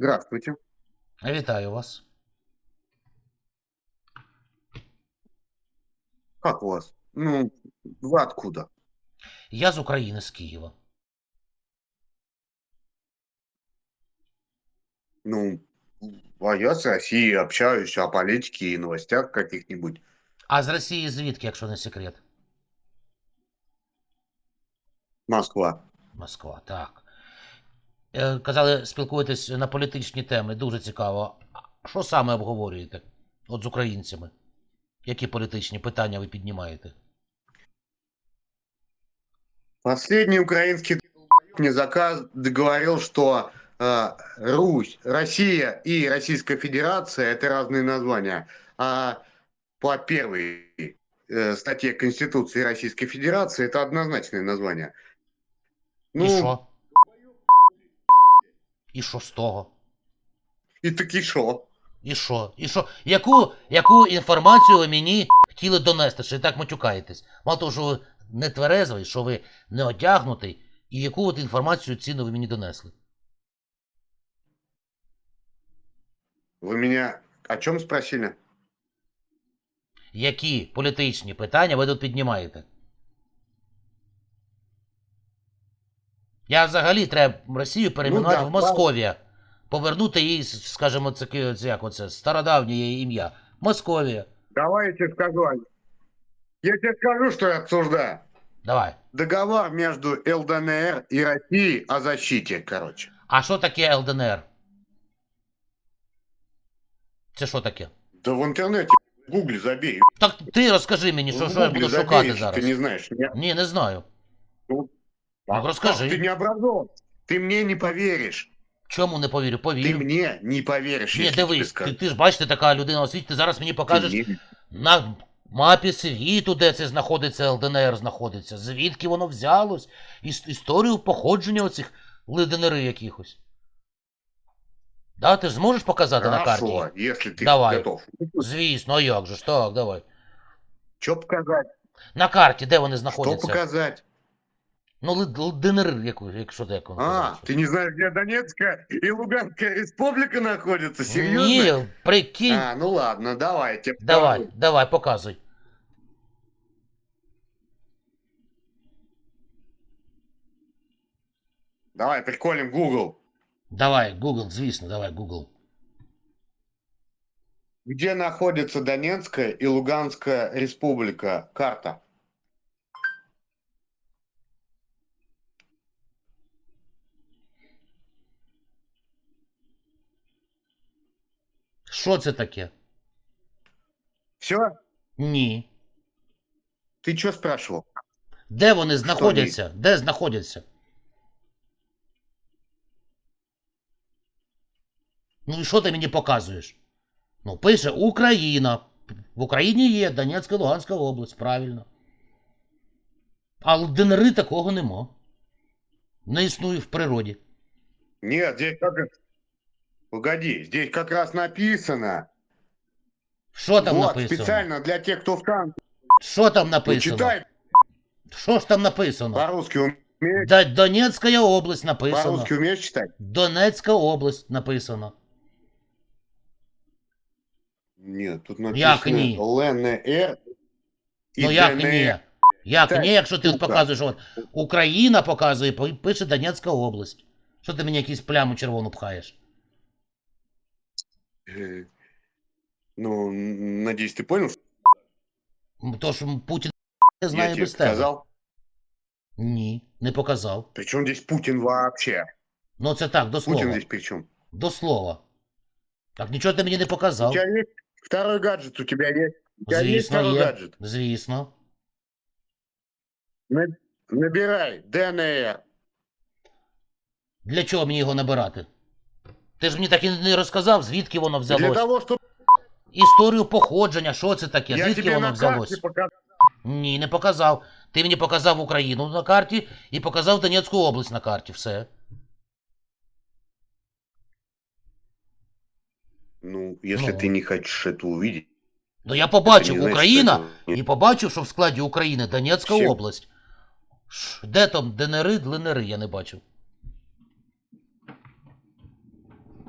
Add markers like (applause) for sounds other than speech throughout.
Здравствуйте. Вітаю вас. Как у вас? Ну, вы откуда? Я з України, з Києва. Ну, а я с Россией общаюсь о политике и новостях каких-нибудь. А з Росії звідки, якщо не секрет? Москва. Москва, так. Е, Казали, спілкуєтесь на політичні теми. Дуже цікаво. А Що саме обговорюєте? От з українцями? Які політичні питання ви піднімаєте? Последний украинский мне заказ договорил, что э, Русь, Россия и Российская Федерация это разные названия. А по первой э, статье Конституции Российской Федерации это однозначное название. Ну, І що? І що з того? и таки шо? І що? І що? Яку, яку інформацію ви мені хотіли донести, що і так матюкаєтесь? Мало того, що ви не тверезий, що ви не одягнутий, і яку от інформацію цінну ви мені донесли? Вы меня о чем спросили? Які політичні питання ви тут піднімаєте? Я взагалі треба Росію перейменувати Ну да, в Московія. Повернути їй, скажімо, це, як оце, стародавнє її ім'я. Московія. Давай я тебе скажу. Ань. Я тебе скажу, что я обсуждаю. Давай. Договор между ЛДНР и Россией о защите, короче. А що таке ЛДНР? Це що таке? Да в интернете, в гугле забей. Так ти розкажи мені, що, що я буду забей, шукати зараз. Ты не знаешь. Ні, не знаю. А расскажи. как Ты не образован. Ты мне не поверишь. Чому не повірю? Ты Повірю. мне не поверишь. Ні, если тебе дивись, ти, скажу. ти ж бачиш, ти така людина освіті, ти зараз мені Ты покажеш мне- на мапі світу, де це знаходиться, ЛДНР знаходиться. Звідки воно взялось? Іс- історію походження оцих ЛДНР якихось. Да, ти ж зможеш показати на карті? Хорошо, если ты Давай. готов. Звісно, а як же ж, так, давай. Что показать? На карті, де вони Что знаходяться? показать? Ну, Л- ЛДНР, яку, якщо так воно А, називається. ты не знаешь, где Донецкая и Луганская республика находятся? Серьезно? Ні, прикинь. А, ну ладно, давай, я тебе Давай, покажу. давай, показуй. Давай, приколим Google. Давай, Google, звісно, давай, Google. Где находится Донецкая и Луганская республика? Карта. Що це таке? Все? Ні. Ты что спрашивал? Де вони знаходяться? Де знаходяться? Ну і що ти мені показуєш? Ну, пише Україна. В Україні є Донецька Луганська область, правильно. А в ДНР такого нема. Не існує в природі. Нет, здесь как... Погоди, здесь как раз написано. Що там вот, написано? специально для тех, кто в танке. Що там Ну, написано? читай Що ж там написано? по-русски. Умеешь, Да, Донецька область написано. по-русски умеешь читать? Донецька область написано. Нет, тут Як написано ні? ЛНР и Ну як ДНР. ні? Як Так, ні, якщо ти от сука. показуєш, от Україна показує, пи- пише Донецька область. Що ти мені якусь пляму червону пхаєш? Э, Ну, надеюсь, ты понял, То що Путін я знає тебе без тебе. сказал? Ні, не показав. Причем здесь Путин вообще? Ну це так, до Путин слова. здесь при чем? До слова. Так нічого ти мені не У показав. тебя есть второй гаджет? У тебя есть? У тебя есть Звісно, второй є. гаджет? Звісно. На- Набирай ДНР. Для чого мені його набирати? Ти ж мені так і не розказав, звідки воно Для взялось. того, чтобы Історію походження, що це таке? я Звідки тебе воно на взялось? карте показал. Ні, не показав. Ти мені показав Україну на карті і показав Донецьку область на карті. Все. Ну, если Ну. ты не хочешь это увидеть, Ну я это побачив не значит, Україна что это- і побачив, що в складі України Донецька Всі- область. Ш- Де там ДНР, ДНР я не бачив.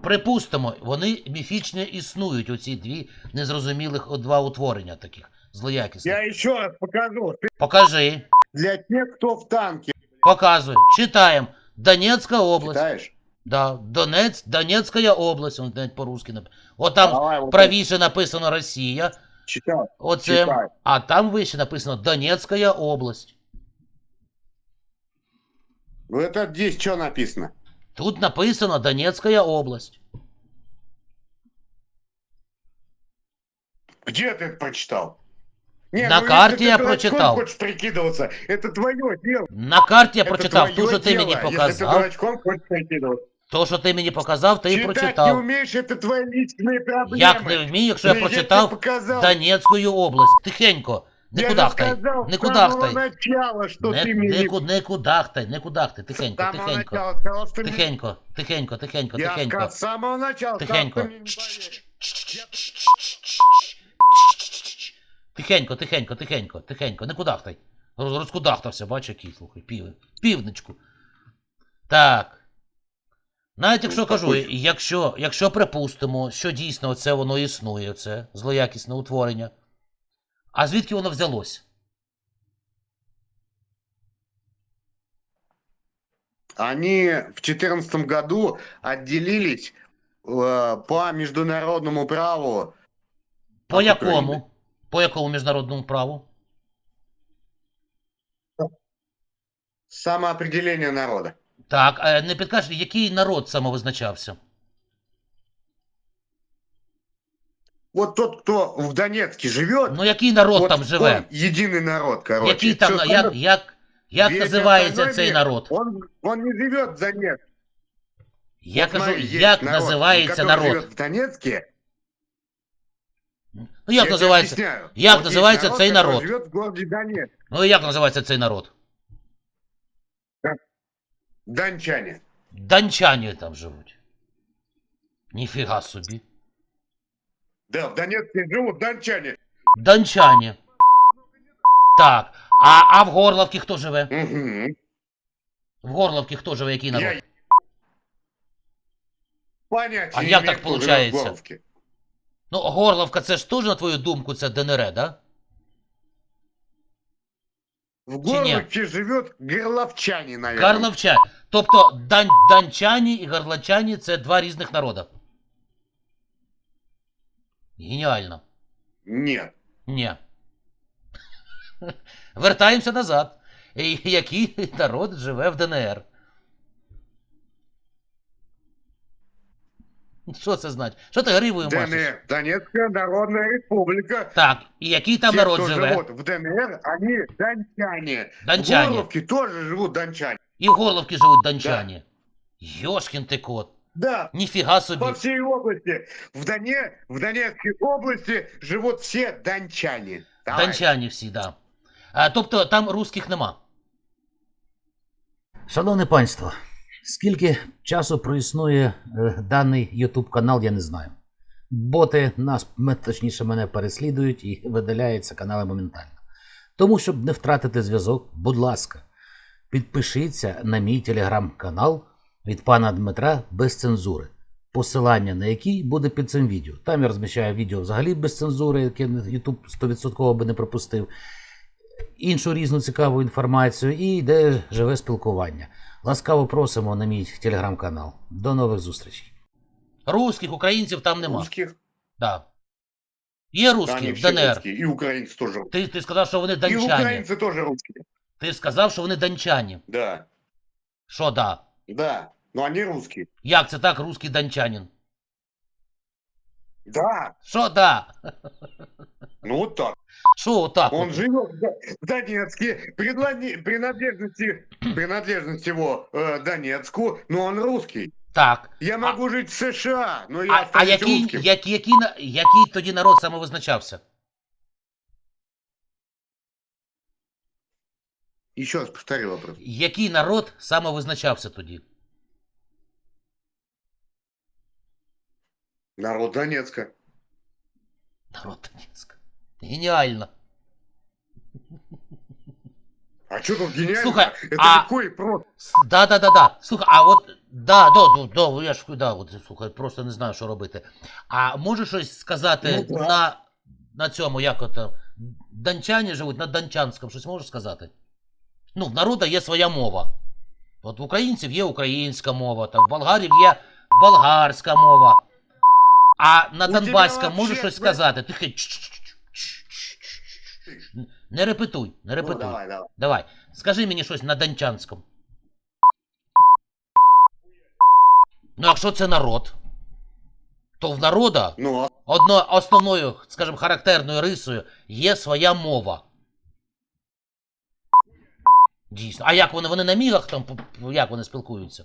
Припустимо, вони міфічно існують, оці дві незрозумілих два утворення таких злоякісних. Я еще раз покажу. Покажи, Для тех, кто в танке. показуй. Читаємо. Донецька область. Читаешь? Да, Донець, Донецька область, он навіть по-русски написано. От там Давай, вот правіше написано Росія, Читай. оце, Читай. а там вище написано Донецька область. Ну это здесь что написано? Тут написано Донецька область. Где ты это прочитал? Не, На ну, карте если я ты дурачком прочитал. хочешь прикидываться, это твое дело. На карті я Это прочитав, твое ту, що ти дело. мені Если ты показав. дурачком хочешь прикидываться. То, що ти мені показав, ти і Читать не прочитав. умеешь, это твои личные проблемы. Як не вмію, якщо я Ну, прочитав тебе показал. Донецьку область. Тихенько. Не Я кудахтай. Не кудахтай. начала, что Не, ты не, не... не кудахтай, не кудахтай. Тихенько, тихенько. начала сказал, что Тихенько, тихенько, тихенько, Я тихенько. с самого начала Тихенько. Тихенько, тихенько, тихенько, тихенько, не кудахтай. Розкудахтався, бач, який, слухай, пів, півничку. Так. Навіть якщо кажу, якщо, якщо припустимо, що дійсно це воно існує, це злоякісне утворення. А звідки воно взялось? Они в четырнадцатом году отделились э, по международному праву. По От якому? України. По якому міжнародному праву? Самоопределение народа. Так, е, не підкажете, який народ самовизначався? Вот тот, кто в Донецке живет, Ну який народ вот там живе? он единый народ, короче. Який там, Всё на- як, остальное- як, як Весь називається остальной цей мир, народ? Он, он не живет в Донецке. Я Вот кажу, смотри, есть як народ, називається который народ? живет в Донецке. Ну Я як тебе називається? объясняю. як Вот есть називається цей который народ? живет в городе Донецк. Ну як називається цей народ? Дончане. Дончані там живуть. Ніфіга собі. Да, в Донецке живут дончане. Дончані. Так. А, а в Горловці хто живе? Мгм. В Горловці хто живе, який народ? Я понятия А не як имею, так кто живет в получается? Горловке. Ну, Горловка це ж теж, на твою думку, це ДНР, да? В Чи ні? Горловке живет горловчане, наверное. Горловчані. Тобто дан, данчані і горловчані це два різних народи. Геніально. Нет. Ні. Вертаємося назад. Який народ живе в ДНР? Що це значить? Що ти гривою машеш? ДНР. Донецкая Народная Республика. Так, і який там Те, народ кто живе? живут в ДНР, они дончане. В Дончані. Горловке тоже живут дончане. І в Горловці живуть дончані. Йошкін ти кот. Да, Ніфіга собі. по всей области. В, Доне... в Донецкой области живут все дончане. Давай. Дончані всі, да. А, тобто там русських нема. Шановне панство, скільки часу проіснує е, даний YouTube канал, я не знаю. Боти нас, м- точніше, мене переслідують і видаляються канали моментально. Тому, щоб не втратити зв'язок, будь ласка, підпишіться на мій телеграм-канал від пана Дмитра без цензури. Посилання на який буде під цим відео. Там я розміщаю відео взагалі без цензури, яке YouTube 100% би не пропустив. Іншу різну цікаву інформацію і йде живе спілкування. Ласкаво просимо на мій телеграм-канал. До нових зустрічей. Русських, українців там нема. Русских. Да. Є русські в ДНР. И украинцы тоже. Ти, ти сказав, що вони И дончані. украинцы тоже русские. Ти сказав, що вони дончані. Да. Що да? Да. Но они русские. Як це так, русський дончанин? Да. Що да? Ну вот так. Що отак? Он от? живет в Донецке, предлани- принадлежности, принадлежность его э, Донецку, но он русский. Так. Я могу жить в США, но я А, а останусь який, русским. як, який, на- який тоді народ самовизначався? Еще раз повтори вопрос. Який народ самовизначався тоді? Народ Донецка. Народ Донецька. Геніально. А что тут гениально? Слушай, Это а- легко и просто. Да-да-да-да. Слухай, а от Да, да, да, да, я ж да, от, слухай, просто не знаю, що робити. А можеш щось сказати Ну, да. на, на цьому, як ото, данчані живуть, на данчанському, щось можеш сказати? Ну, в народу є своя мова. От в українців є українська мова, там, в болгарів є болгарська мова. А на Донбаському можеш щось сказати? Тихо. Не репетуй, не Ну, репетуй. давай, давай. Давай, скажи мені щось на данчанському. Ну, якщо це народ, то в народа Ну, одно, основною, скажімо, характерною рисою є своя мова. Дійсно. А як вони? Вони на мігах там, як вони спілкуються?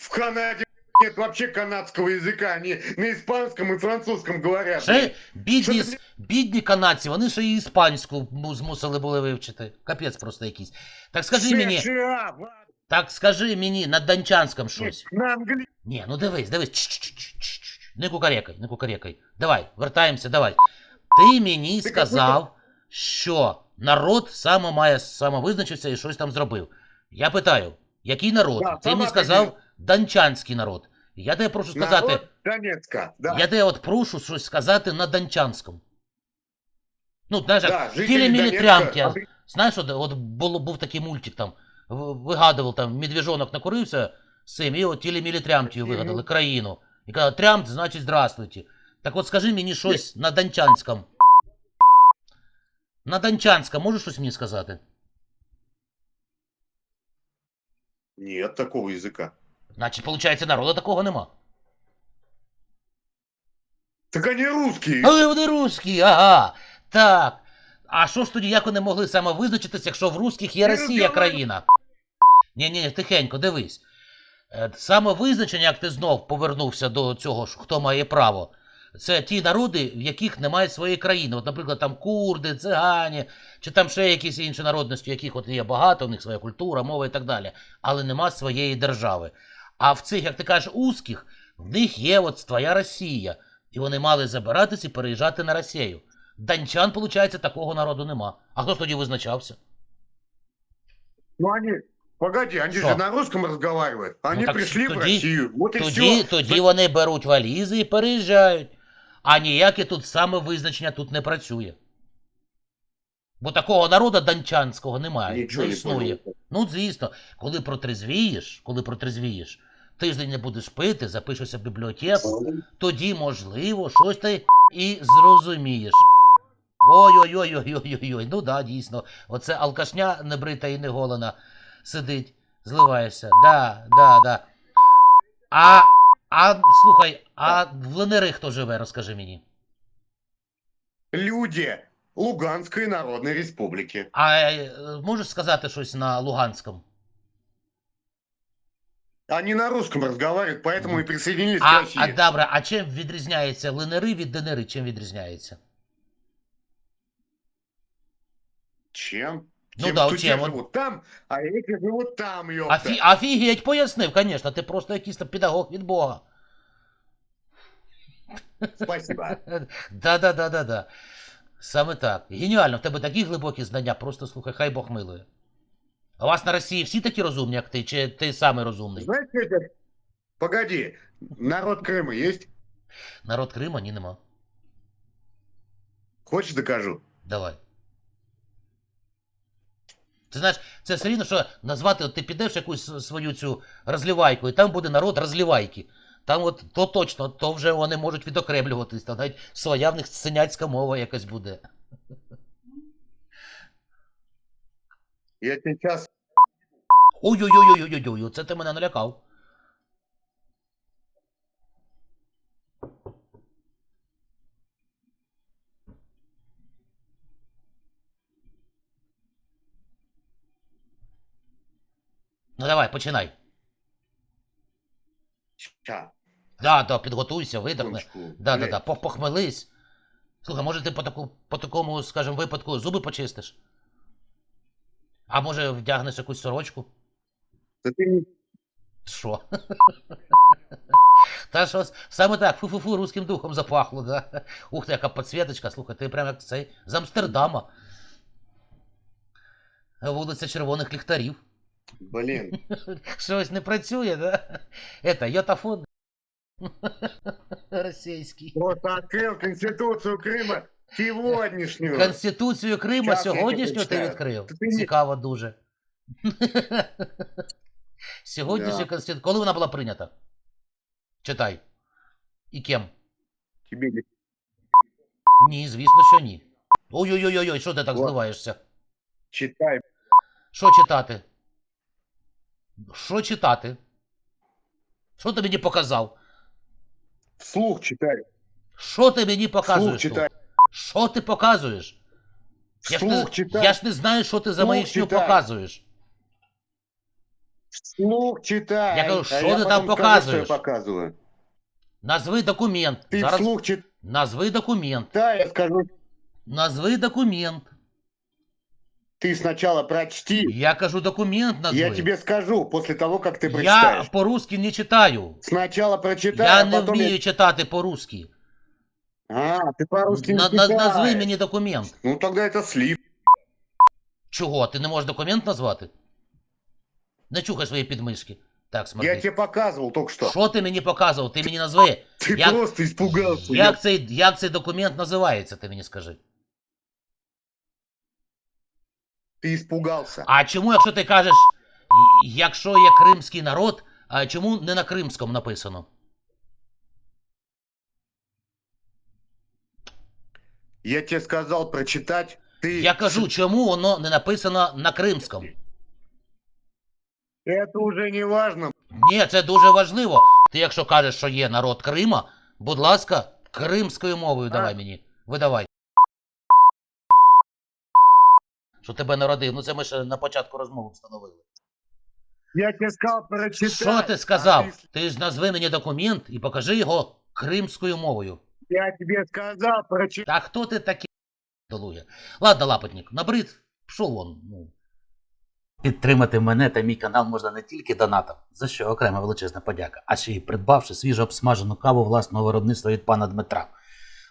в Канаде нет вообще канадского языка. Они на испанском и французском говорят. Ще бідні, Що бідні канадці, вони ще і іспанську му- змусили були вивчити. Капець просто якийсь. Так скажи мені, США, ладно, так скажи мені на данчанському щось. на английском. Ні, ну дивись, дивись. Чш-чш-чш-чш-чш. Не кукарекай, не кукарекай. Давай, вертаємося, давай. Ти мені сказав, що народ саме має самовизначився і щось там зробив. Я питаю, який народ? Да, Ти мені сказав определил. данчанський народ. Я тебе прошу сказати, Народ Донецка, да. я тебе от прошу щось сказати на данчанському. Ну, знаєш, да, Донецка трямки. Знаєш, от, от було, був такий мультик там, вигадував там, медвіжонок накурився з цим, і от тілі трямки вигадали країну. І казали, трямт, значить здравствуйте. Так от скажи мені щось на данчанському. На данчанському можеш щось мені сказати? Нет такого языка. Значить, виходить, народу такого нема. Так они русские. Але вони русські, ага. Так. А що ж тоді, як вони могли самовизначитися, якщо в русських є Росія країна? Ні, ні, тихенько, дивись. Е, Самовизначення, як ти знов повернувся до цього, ж, хто має право, це ті народи, в яких немає своєї країни. От, наприклад, там курди, цигані, чи там ще якісь інші народності, яких от є багато, у них своя культура, мова і так далі, але нема своєї держави. А в цих, як ти кажеш, узких, в них є от твоя Росія. І вони мали забиратись і переїжджати на Росію. Данчан, виходить, такого народу нема. А хто ж тоді визначався? Ну они, погоди, они Что? же на русском разговаривают. Они Ну так пришли в тоді- Россию. Вот и Тоді, все. тоді вони беруть валізи і переїжджають. А ніяке тут самовизначення тут не працює. Бо такого народу данчанського немає. Ничего не не існує. понял. Ну, звісно, коли протрезвієш, коли протрезвієш, тиждень не будеш пити, запишешся в бібліотеку, тоді, можливо, щось ти і зрозумієш. Ой-ой-ой-ой-ой-ой. Ну да, дійсно. Оце алкашня небрита і не голена сидить, зливаєшся. Да, да, да. А, а слухай, а в ЛНР хто живе, розкажи мені. Люди Луганской Народной Республики. А е, можеш сказати щось на Луганському? Они на русском разговаривают, поэтому и присоединились к А, России. а добре, а чим відрізняється ЛНР від ДНР? Чим відрізняється? Чем? Ну Тем, да, что чем? те Вот- живут там, а эти живут там, ёпта. Афі, офігеть, пояснив, звісно, ти просто якийсь там педагог від Бога. Спасибо. (laughs) Да-да-да-да-да. Саме так. Геніально, в тебе такі глибокі знання, просто слухай, хай Бог милує. А у вас на Росії всі такі розумні, як ти, чи ти самий розумний? Знаешь, что это? Погоди, народ Крыма есть? Народ Крима ні нема. Хочешь докажу? Давай. Ти знаєш, це все рівно, що назвати, от ти підеш якусь свою цю розлівайку, і там буде народ розлівайки. Там от то точно, то вже вони можуть відокремлюватись, там навіть своя в них синяцька мова якась буде. Я сейчас... Ой-ой-ой-ой-ой-ой, це ти мене налякав. Ну давай, починай. Ща, Да, да, підготуйся, видихни. секундочку. Да, да, да, по- похмелись. Слухай, може ти по, таку, по такому, скажімо, випадку зуби почистиш? А може вдягнеш якусь сорочку? Да ты не... Що? (laughs) Та що, саме так, фу-фу-фу, русським духом запахло, да? Ух ти, яка підсвіточка, слухай, ти прям як цей з Амстердама. Вулиця червоних ліхтарів. Блин. Щось (laughs) не працює, да? Это, йотафон (laughs) російський. Вот открыл Конституцию Крыма сегодняшнюю. Конституцію Крима Щас я сьогоднішню ти прочитаю. відкрив. Та ти ні- Цікаво дуже. (laughs) Сьогоднішня Да. Конституція. Коли вона була прийнята? Читай. І ким? Тебе не- Ні, звісно, що ні. Ой-ой-ой, що ти так Вот. зливаєшся? читай. Що читати? Що читати? Що ти мені показав? Вслух читай. Що ти мені Вслух показуєш? тут? читай. Що ти показуєш? Я ж, Вслух не, читай. я ж не знаю, що ти за Вслух маячню читай. показуєш. Вслух читай. Я говорю, А что я ты потом там скажу, показываешь? что я показываю. Назви документ. Ты Зараз вслух читай, назви документ. я скажу. Назви документ. Ты сначала прочти. Я кажу документ назви. Я тебе скажу после того, как ты Я прочитаешь. по-русски не читаю. Сначала прочитай, Я а не потом... вмію читати по-русски. А, ты по-русски не На, на, читаешь. назви мені документ. Ну тогда это слив. Чого? Ти не можеш документ назвати? Не чухай свої підмишки. Так, Я смотри. тебе показывал только что. Що ти мені показував? Ти мені назви. Ты Я- просто испугался. Як цей, як цей документ називається, ти мені скажи. Ты испугался. А чому, якщо ти кажеш, «І- якщо є кримський народ, а чому не на кримському написано? Я тебе сказал прочитать. Ты... Я кажу, чому воно не написано на кримському? Это уже не важно. Ні, це дуже важливо. Ти якщо кажеш, що є народ Крима, будь ласка, кримською мовою давай А. мені. Видавай. Що тебе народив? Ну це ми ще на початку розмови встановили. Я тебе сказал прочитать. Що ти сказав? Ти ж назви мені документ і покажи його кримською мовою. Я тебе сказал прочитать. Та хто ти такий? Долує. Ладно, лапотник, набрид, пішов вон. Ну. Підтримати мене та мій канал можна не тільки донатом, за що окрема величезна подяка, а ще й придбавши свіжо обсмажену каву власного виробництва від пана Дмитра.